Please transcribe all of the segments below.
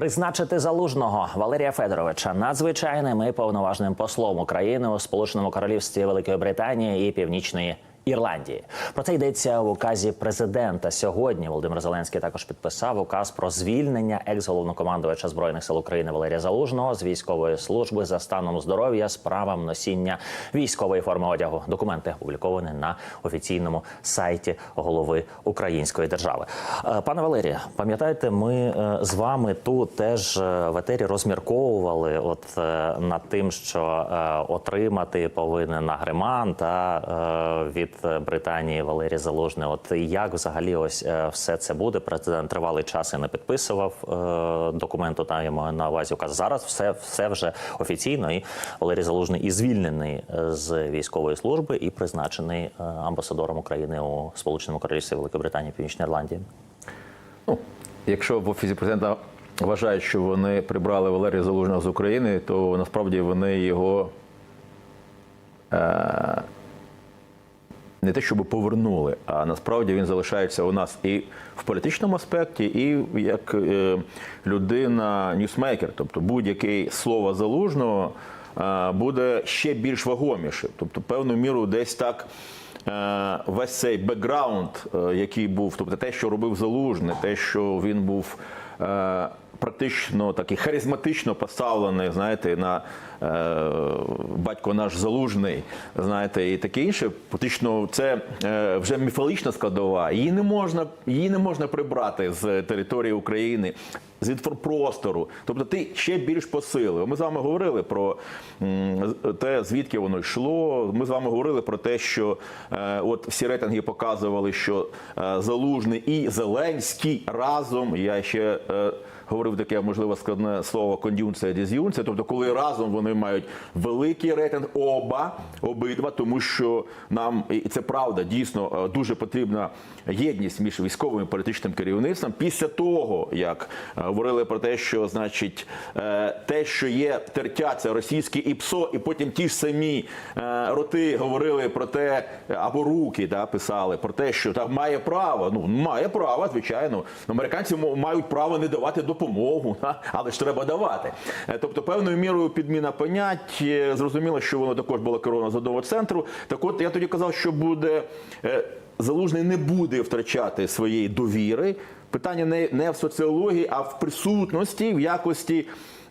Призначити залужного Валерія Федоровича. Надзвичайним і повноважним послом України у Сполученому Королівстві Великої Британії і Північної Ірландії. Про це йдеться в указі президента. Сьогодні Володимир Зеленський також підписав указ про звільнення екс-головнокомандувача збройних сил України Валерія Залужного з військової служби за станом здоров'я з правом носіння військової форми одягу. Документи опубліковані на офіційному сайті голови Української держави. Е, Пане Валерія, пам'ятаєте, ми е, з вами тут теж е, в етері розмірковували от над тим, що отримати повинен Нагриман та від Британії Валерій Залужний. От як взагалі ось е, все це буде? Президент тривалий час і не підписував е, документу. Та я маю на увазі указ. Зараз все, все вже офіційно. І Валерій Залужний і звільнений е, з військової служби і призначений е, амбасадором України у Сполученому Королівстві Великої Британії Північній Ірландії. Ну, якщо в офісі президента вважають, що вони прибрали Валерія Залужного з України, то насправді вони його не те, щоб повернули, а насправді він залишається у нас і в політичному аспекті, і як е, людина ньюсмейкер, тобто будь-яке слово залужного е, буде ще більш вагомішим. Тобто, певну міру десь так. Е, Весь цей бекграунд, який був, тобто те, що робив залужний, те, що він був практично такий харизматично поставлений, знаєте, на батько наш залужний, знаєте, і таке інше. Фактично, це е, вже міфологічна складова. Її не можна, її не можна прибрати з території України. З інфопростору, тобто ти ще більш посилив. Ми з вами говорили про те, звідки воно йшло. Ми з вами говорили про те, що е, от всі рейтинги показували, що е, Залужний і Зеленський разом. Я ще е, говорив таке можливо складне слово кондюнція діз'юнція. Тобто, коли разом вони мають великий рейтинг, оба обидва, тому що нам і це правда дійсно е, дуже потрібна єдність між військовим і політичним керівництвом. Після того як е, говорили про те, що значить е, те, що є тертя, це російське ІПСО, і потім ті ж самі роти говорили про те, або руки да, писали про те, що так має право. Ну має право, звичайно. Американці мають право не давати допомогу, але ж треба давати. Тобто, певною мірою підміна понять. е, Зрозуміло, що воно також було керовано з одного центру. Так от я тоді казав, що буде. е, Залужний не буде втрачати своєї довіри. Питання не, не в соціології, а в присутності, в якості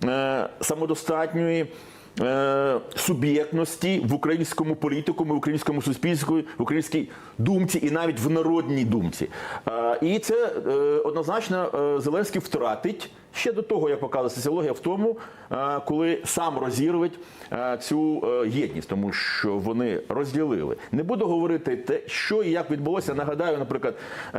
е, самодостатньої е, суб'єктності в українському політикумі, в українському суспільстві, в українській думці і навіть в народній думці. І це однозначно Зеленський втратить ще до того, як показує соціологія, в тому, е, коли сам розірвить е, цю е, єдність, тому що вони розділили. Не буду говорити те, що і як відбулося. Нагадаю, наприклад,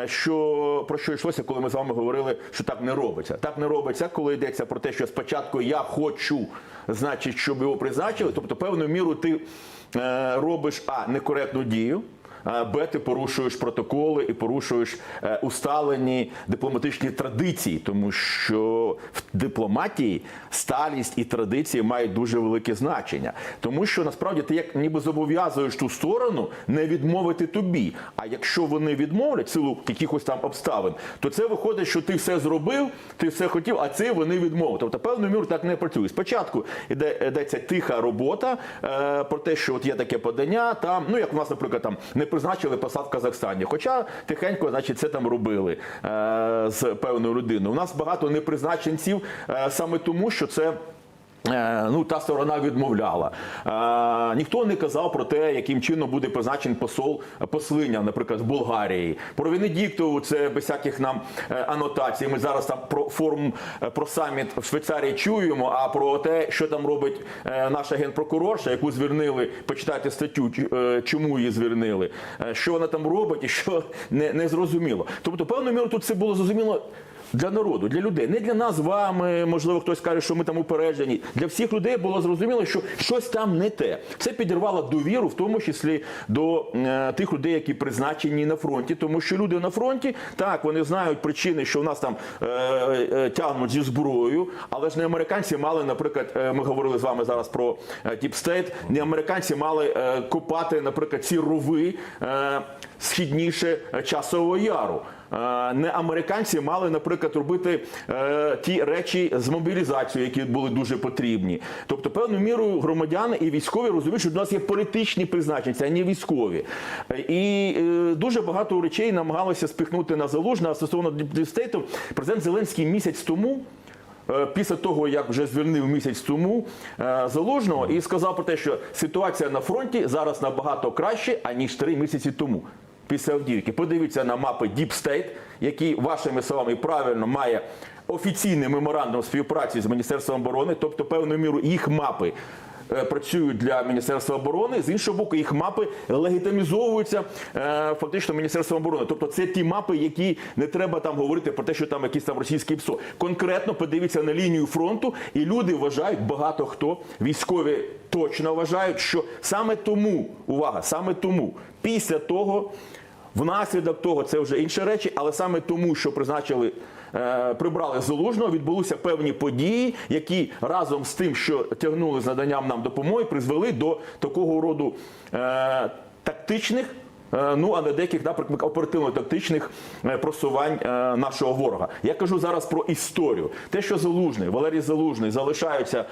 що про що йшлося, коли ми з вами говорили, що так не робиться. Так не робиться, коли йдеться про те, що спочатку я хочу, значить, щоб його призначили. Тобто, певною мірою ти робиш а некоректну дію. А, Б, ти порушуєш протоколи і порушуєш е, усталені дипломатичні традиції, тому що в дипломатії сталість і традиції мають дуже велике значення. Тому що насправді ти як ніби зобов'язуєш ту сторону не відмовити тобі. А якщо вони відмовлять силу якихось там обставин, то це виходить, що ти все зробив, ти все хотів, а це вони відмовили. Тобто, певною мірою так не працює. Спочатку йде йдеться тиха робота е, про те, що от є таке подання. Там, ну як у нас, наприклад, там не призначили посад в Казахстані. Хоча тихенько, значить, це там робили е, з певною людиною. У нас багато непризначенців е, саме тому, що це. Е, Ну, та сторона відмовляла. Е, ніхто не казав про те, яким чином буде призначений посол послиня, наприклад, в Болгарії. Про Венедіктову це без всяких нам е, анотацій. Ми зараз там про форум е, про саміт в Швейцарії чуємо. А про те, що там робить е, наша генпрокурорша, яку звільнили, почитайте статтю, е, чому її звільнили, е, що вона там робить і що не, не зрозуміло. Тобто, певною мірою тут це було зрозуміло. Для народу, для людей, не для нас з вами. Можливо, хтось каже, що ми там упереджені. Для всіх людей було зрозуміло, що щось там не те. Це підірвало довіру, в тому числі до е, тих людей, які призначені на фронті. Тому що люди на фронті так вони знають причини, що в нас там е, е, тягнуть зі зброєю, але ж не американці мали, наприклад, е, ми говорили з вами зараз про State, не американці мали е, копати, наприклад, ці рови е, східніше часового яру. Не американці мали, наприклад, робити е, ті речі з мобілізацією, які були дуже потрібні. Тобто, певною мірою громадяни і військові розуміють, що до нас є політичні призначення, а не військові. І е, дуже багато речей намагалися спихнути на залужне, а стосовно діпстейту, президент Зеленський місяць тому. е, Після того, як вже звільнив місяць тому залужного, і сказав про те, що ситуація на фронті зараз набагато краще, аніж три місяці тому. Після Авдіївки. Подивіться на мапи State, який вашими словами правильно має офіційний меморандум співпраці з Міністерством оборони, тобто певною мірою їх мапи е, працюють для Міністерства оборони. З іншого боку, їх мапи легітимізовуються е, фактично Міністерством оборони. Тобто, це ті мапи, які не треба там говорити про те, що там якісь там російські ПСО. Конкретно подивіться на лінію фронту, і люди вважають, багато хто військові точно вважають, що саме тому, увага, саме тому, після того. Внаслідок того це вже інші речі, але саме тому, що призначили, е, прибрали залужного, відбулися певні події, які разом з тим, що тягнули з наданням нам допомоги, призвели до такого роду е, тактичних. е, Ну, а не деяких наприклад, оперативно-тактичних е, просувань нашого ворога. Я кажу зараз про історію. Те, що Залужний, Валерій Залужний залишається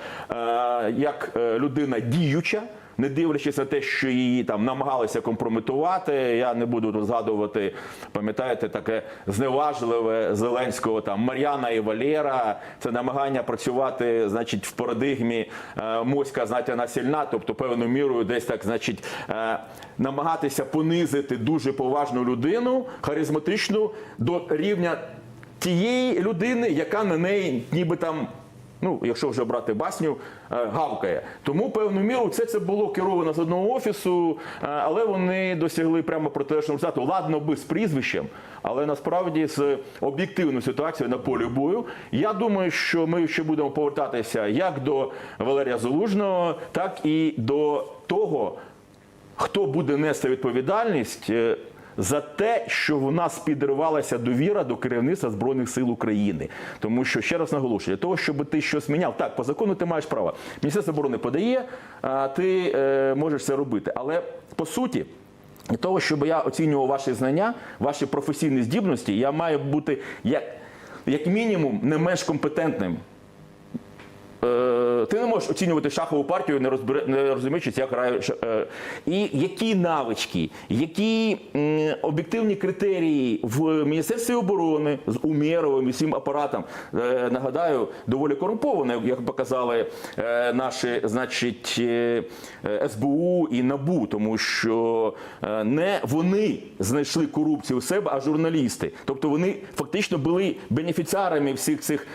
як людина діюча, не дивлячись на те, що її там намагалися компрометувати. Я не буду згадувати, пам'ятаєте, таке зневажливе Зеленського там Мар'яна і Валєра. Це намагання працювати, значить, в парадигмі е, моська знаєте, вона тобто певною мірою десь так, значить, е, намагатися понизити дуже поважну людину, харизматичну до рівня тієї людини, яка на неї ніби там. Ну, якщо вже брати басню, е, гавкає. Тому певну міру все це було керовано з одного офісу, е, але вони досягли прямо протилежного результату. Ладно би з прізвищем, але насправді з об'єктивною ситуацією на полі бою. Я думаю, що ми ще будемо повертатися як до Валерія Залужного, так і до того, хто буде нести відповідальність е, за те, що в нас підривалася довіра до керівництва збройних сил України. Тому що ще раз наголошую, для того, щоб ти щось міняв, так по закону ти маєш право. Міністерство оборони подає, а ти е, можеш це робити. Але по суті. Для того, щоб я оцінював ваші знання, ваші професійні здібності, я маю бути як, як мінімум не менш компетентним. Е, Ти не можеш оцінювати шахову партію, не, не розуміючи, як грає. е, І які навички, які об'єктивні критерії в Міністерстві оборони з Умєровим і всім апаратом, е, нагадаю, доволі корумповане, як показали наші, значить, СБУ і НАБУ, тому що не вони знайшли корупцію у себе, а журналісти. Тобто вони фактично були бенефіціарами всіх цих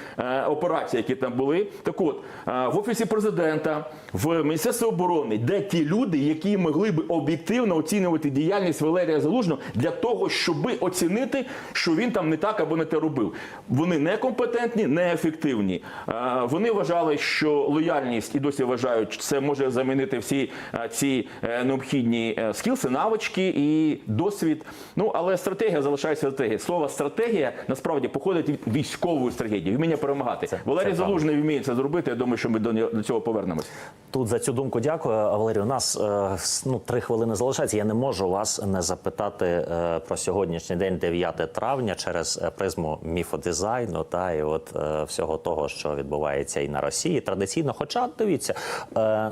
операцій, які там були. Так от, е, в офісі президента, в Міністерстві оборони, де ті люди, які могли би об'єктивно оцінювати діяльність Валерія Залужного для того, щоб оцінити, що він там не так або не те робив. Вони некомпетентні, неефективні. Вони вважали, що лояльність і досі вважають, це може замінити всі ці е, необхідні е, скілси, навички і досвід. Ну але стратегія залишається стратегією. Слово стратегія насправді походить від військової стратегії, вміння перемагати. Валерій це Залужний вміє це зробити. Я думаю, що ми до до цього повернемось. Тут за цю думку дякую. Валерію, у нас е, ну, три хвилини залишається. Я не можу вас не запитати е, про сьогоднішній день, 9 травня, через е, призму міфодизайну та і от всього того, що відбувається і на Росії традиційно. Хоча дивіться,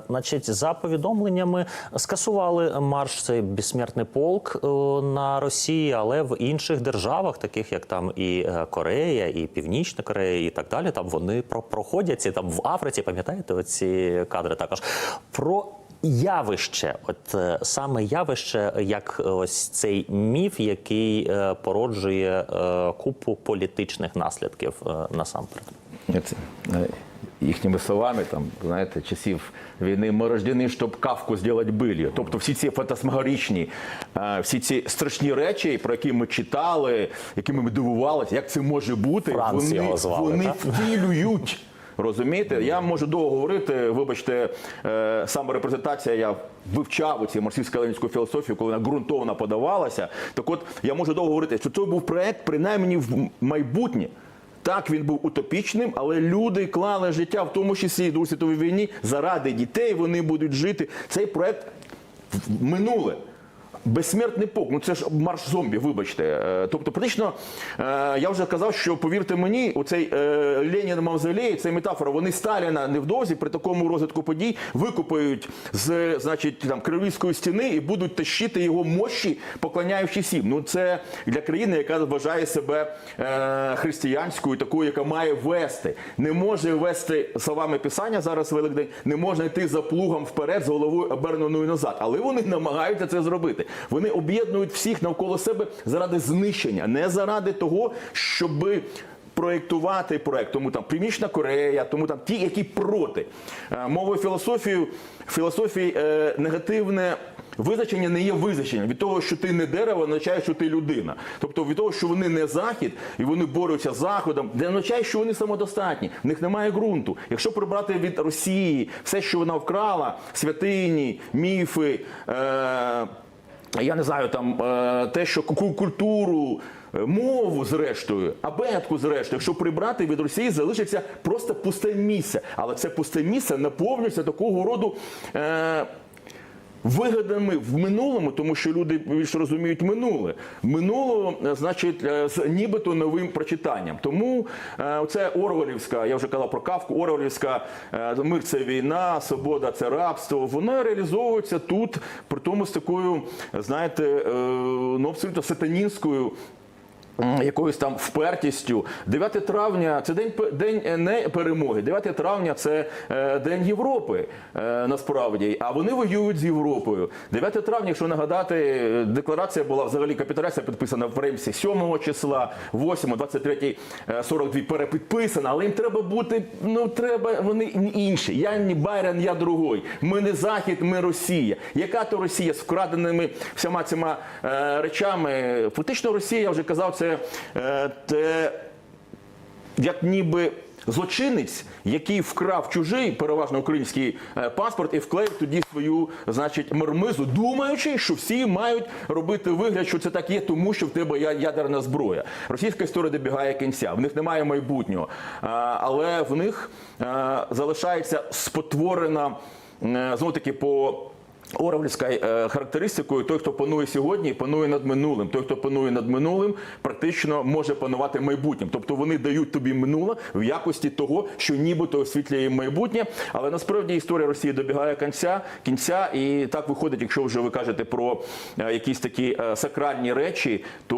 значить, за повідомленнями скасували марш цей безсмертний полк на Росії, але в інших державах, таких як там і Корея, і Північна Корея, і так далі, там вони про- проходять ці там в Африці. Пам'ятаєте оці кадри також про. Явище, от е, саме явище, як ось цей міф, який е, породжує е, купу політичних наслідків насамперед. Їхніми словами, там, знаєте, часів війни ми рождені, щоб кавку зробити билью. Тобто всі ці фантасмагоричні, е, всі ці страшні речі, про які ми читали, якими ми дивувалися, як це може бути, Франц вони, його звали, вони втілюють. Розумієте, я можу довго говорити. Вибачте, е, саморепрезентація. Я вивчав ці марксистсько-ленінську філософію, коли вона ґрунтовно подавалася. Так от я можу довго говорити, що це був проект, принаймні в майбутнє. Так, він був утопічним, але люди клали життя, в тому числі і Другій світовій війні, заради дітей вони будуть жити. Цей проект в минуле. Безсмертний полк, ну це ж марш зомбі, вибачте. Е, Тобто, практично, е, я вже казав, що повірте мені, оцей е, Ленін Мавзолей, це метафора. Вони Сталіна невдовзі при такому розвитку подій викупають з значить там Кривійської стіни і будуть тащити його мощі, поклоняючись їм. Ну це для країни, яка вважає себе християнською, такою, яка має вести, не може вести словами писання зараз Великдень, не можна йти за плугом вперед з головою оберненою назад. Але вони намагаються це зробити. Вони об'єднують всіх навколо себе заради знищення, не заради того, щоби. Проєктувати проект, тому там Північна Корея, тому там ті, які проти Е, мовою філософію філософії е, негативне визначення не є визначенням. Від того, що ти не дерево, означає, що ти людина. Тобто від того, що вони не захід і вони борються з заходом, не означає, що вони самодостатні. В них немає ґрунту. Якщо прибрати від Росії все, що вона вкрала, святині, міфи. Е- я не знаю, там е, те, що культуру, е, мову, зрештою, абетку, зрештою, якщо прибрати від Росії, залишиться просто пусте місце. Але це пусте місце наповнюється такого роду. Е, Вигадами в минулому, тому що люди більш розуміють минуле. Минуло, е, значить, е, з нібито новим прочитанням. Тому е, це Орвелівська, я вже казав про кавку, Орвелівська мир це війна, свобода це рабство. Вона реалізовується тут, при тому з такою, знаєте, ну абсолютно сатанінською якоюсь там впертістю. 9 травня це день день е, не перемоги. 9 травня це е, день Європи е, насправді. А вони воюють з Європою. 9 травня, якщо нагадати, декларація була взагалі капітуляція підписана в Римсі 7 числа, 8, 23, е, 42 перепідписана, але їм треба бути, ну треба, вони інші. Я не Байрон, я другой. Ми не Захід, ми Росія. Яка то Росія з вкраденими всіма цими речами? Фактично Росія, я вже казав, це е, те, як ніби. Злочинець, який вкрав чужий, переважно український е, паспорт, і вклеїв тоді свою, значить, мармизу, думаючи, що всі мають робити вигляд, що це так є, тому що в тебе ядерна зброя. Російська історія добігає кінця. В них немає майбутнього, але в них е, залишається спотворена знову таки по. Орвельська е, характеристикою, той, хто панує сьогодні, панує над минулим. Той, хто панує над минулим, практично може панувати майбутнім. Тобто вони дають тобі минуле в якості того, що нібито освітлює майбутнє. Але насправді історія Росії добігає кінця, кінця, і так виходить, якщо вже ви кажете про е, якісь такі е, сакральні речі, то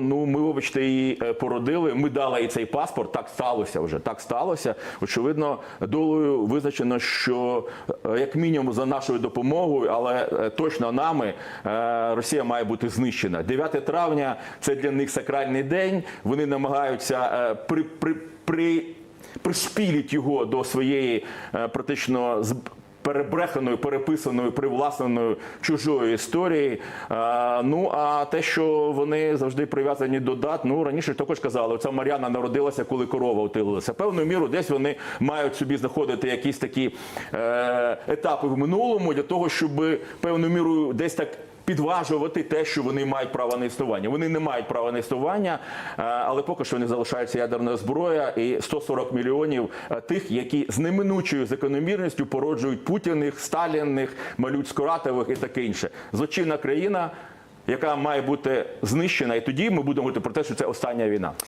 ну ми, вибачте, її породили. Ми дали їй цей паспорт. Так сталося вже. Так сталося. Очевидно, долею визначено, що як мінімум за нашою допомогою, але е, точно нами е, Росія має бути знищена. 9 травня це для них сакральний день. Вони намагаються е, при, при, при пришпіліть його до своєї практично перебреханою, переписаною, привласненою чужої історії. Ну а те, що вони завжди прив'язані до дат, ну раніше також казали, оця Мар'яна народилася, коли корова утилилася. Певною мірою десь вони мають собі знаходити якісь такі е, етапи в минулому для того, щоб певною мірою десь так підважувати те, що вони мають право на існування. Вони не мають права на існування, е, але поки що не залишається ядерна зброя і 140 мільйонів е, тих, які з неминучою закономірністю породжують Путіних, сталінних, Малюцько-Ратових і таке інше. Злочинна країна, яка має бути знищена, і тоді ми будемо говорити про те, що це остання війна.